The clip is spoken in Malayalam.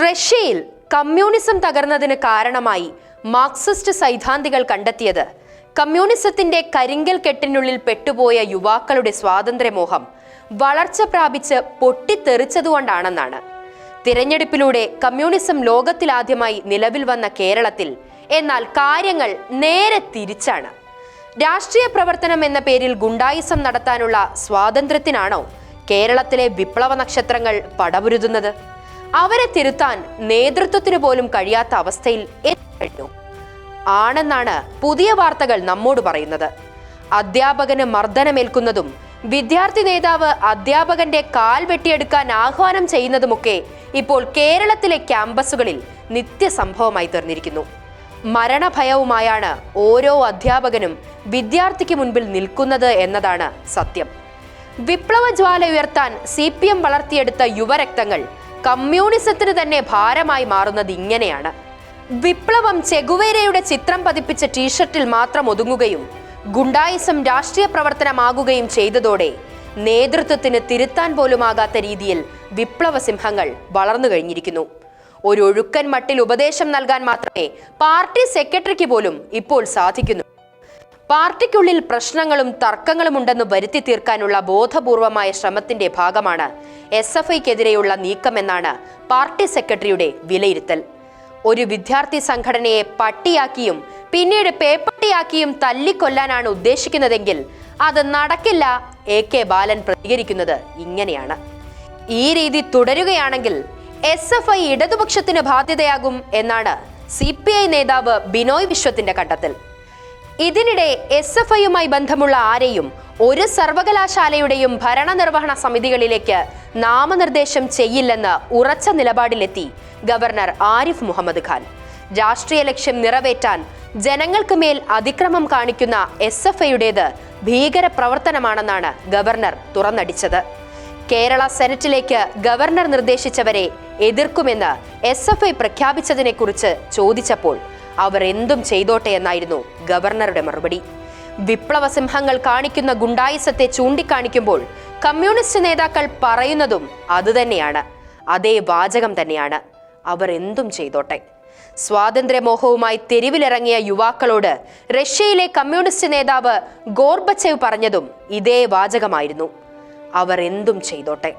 റഷ്യയിൽ കമ്മ്യൂണിസം തകർന്നതിന് കാരണമായി മാർക്സിസ്റ്റ് സൈദ്ധാന്തികൾ കണ്ടെത്തിയത്. കമ്മ്യൂണിസത്തിന്റെ കരിങ്കൽ കെട്ടിനുള്ളിൽ പെട്ടുപോയ യുവാക്കളുടെ സ്വാതന്ത്ര്യമോഹം വളർച്ച പ്രാപിച്ച് പൊട്ടിത്തെറിച്ചതുകൊണ്ടാണെന്നാണ്. തിരഞ്ഞെടുപ്പിലൂടെ കമ്മ്യൂണിസം ലോകത്തിലാദ്യമായി നിലവിൽ വന്ന കേരളത്തിൽ എന്നാൽ കാര്യങ്ങൾ നേരെ തിരിച്ചാണ്. രാഷ്ട്രീയ പ്രവർത്തനം എന്ന പേരിൽ ഗുണ്ടായിസം നടത്താനുള്ള സ്വാതന്ത്ര്യത്തിനാണോ കേരളത്തിലെ വിപ്ലവ നക്ഷത്രങ്ങൾ പടപുരുതുന്നത്? അവരെ തിരുത്താൻ നേതൃത്വത്തിന് പോലും കഴിയാത്ത അവസ്ഥയിൽ എത്തിക്കഴിഞ്ഞു ആണെന്നാണ് പുതിയ വാർത്തകൾ നമ്മോട് പറയുന്നത്. അധ്യാപകന് മർദ്ദനമേൽക്കുന്നതും വിദ്യാർത്ഥി നേതാവ് അധ്യാപകന്റെ കാൽ വെട്ടിയെടുക്കാൻ ആഹ്വാനം ചെയ്യുന്നതുമൊക്കെ ഇപ്പോൾ കേരളത്തിലെ ക്യാമ്പസുകളിൽ നിത്യസംഭവമായി തീർന്നിരിക്കുന്നു. മരണഭയവുമായാണ് ഓരോ അധ്യാപകനും വിദ്യാർത്ഥിക്ക് മുൻപിൽ നിൽക്കുന്നത് എന്നതാണ് സത്യം. വിപ്ലവ ജ്വാല ഉയർത്താൻ സി പി എം വളർത്തിയെടുത്ത യുവരക്തങ്ങൾ കമ്മ്യൂണിസത്തിന് തന്നെ ഭാരമായി മാറുന്നത് ഇങ്ങനെയാണ്. വിപ്ലവം ചെഗുവേരയുടെ ചിത്രം പതിപ്പിച്ച ടീഷർട്ടിൽ മാത്രം ഒതുങ്ങുകയും ഗുണ്ടായിസം രാഷ്ട്രീയ പ്രവർത്തനമാകുകയും ചെയ്തതോടെ നേതൃത്വത്തിന് തിരുത്താൻ പോലുമാകാത്ത രീതിയിൽ വിപ്ലവ സിംഹങ്ങൾ വളർന്നു കഴിഞ്ഞിരിക്കുന്നു. ഒരു ഒഴുക്കൻ മട്ടിൽ ഉപദേശം നൽകാൻ മാത്രമേ പാർട്ടി സെക്രട്ടറിക്ക് പോലും ഇപ്പോൾ സാധിക്കുന്നു. പാർട്ടിക്കുള്ളിൽ പ്രശ്നങ്ങളും തർക്കങ്ങളും ഉണ്ടെന്ന് വരുത്തി തീർക്കാനുള്ള ബോധപൂർവമായ ശ്രമത്തിന്റെ ഭാഗമാണ് എസ് എഫ് ഐക്കെതിരെയുള്ള നീക്കമെന്നാണ് പാർട്ടി സെക്രട്ടറിയുടെ വിലയിരുത്തൽ. ഒരു വിദ്യാർത്ഥി സംഘടനയെ പട്ടിയാക്കിയും പിന്നീട് പേപ്പട്ടിയാക്കിയും തല്ലിക്കൊല്ലാനാണ് ഉദ്ദേശിക്കുന്നതെങ്കിൽ അത് നടക്കില്ല എ കെ ബാലൻ പ്രതികരിക്കുന്നത് ഇങ്ങനെയാണ്. ഈ രീതി തുടരുകയാണെങ്കിൽ എസ് എഫ് ഐ ഇടതുപക്ഷത്തിന് ബാധ്യതയാകും എന്നാണ് സി പി ഐ നേതാവ് ബിനോയ് വിശ്വത്തിന്റെ കണ്ടെത്തൽ. ഇതിനിടെ എസ് എഫ് ഐയുമായി ബന്ധമുള്ള ആരെയും ഒരു സർവകലാശാലയുടെയും ഭരണനിർവഹണ സമിതികളിലേക്ക് നാമനിർദ്ദേശം ചെയ്യില്ലെന്ന് ഉറച്ച നിലപാടിലെത്തി ഗവർണർ ആരിഫ് മുഹമ്മദ് ഖാൻ. രാഷ്ട്രീയ ലക്ഷ്യം നിറവേറ്റാൻ ജനങ്ങൾക്ക് മേൽ അതിക്രമം കാണിക്കുന്ന എസ് എഫ് ഐയുടേത് ഭീകര പ്രവർത്തനമാണെന്നാണ് ഗവർണർ തുറന്നടിച്ചത്. കേരള സെനറ്റിലേക്ക് ഗവർണർ നിർദ്ദേശിച്ചവരെ എതിർക്കുമെന്ന് എസ് എഫ് ഐ പ്രഖ്യാപിച്ചതിനെക്കുറിച്ച് ചോദിച്ചപ്പോൾ അവർ എന്തും ചെയ്തോട്ടെ എന്നായിരുന്നു ഗവർണറുടെ മറുപടി. വിപ്ലവ സിംഹങ്ങൾ കാണിക്കുന്ന ഗുണ്ടായിസത്തെ ചൂണ്ടിക്കാണിക്കുമ്പോൾ കമ്മ്യൂണിസ്റ്റ് നേതാക്കൾ പറയുന്നതും അതുതന്നെയാണ്. അതേ വാചകം തന്നെയാണ്. അവർ എന്തും ചെയ്തോട്ടെ. സ്വാതന്ത്ര്യമോഹവുമായി തെരുവിലിറങ്ങിയ യുവാക്കളോട് റഷ്യയിലെ കമ്മ്യൂണിസ്റ്റ് നേതാവ് ഗോർബച്ചേവ് പറഞ്ഞതും ഇതേ വാചകമായിരുന്നു. അവർ എന്തും ചെയ്തോട്ടെ.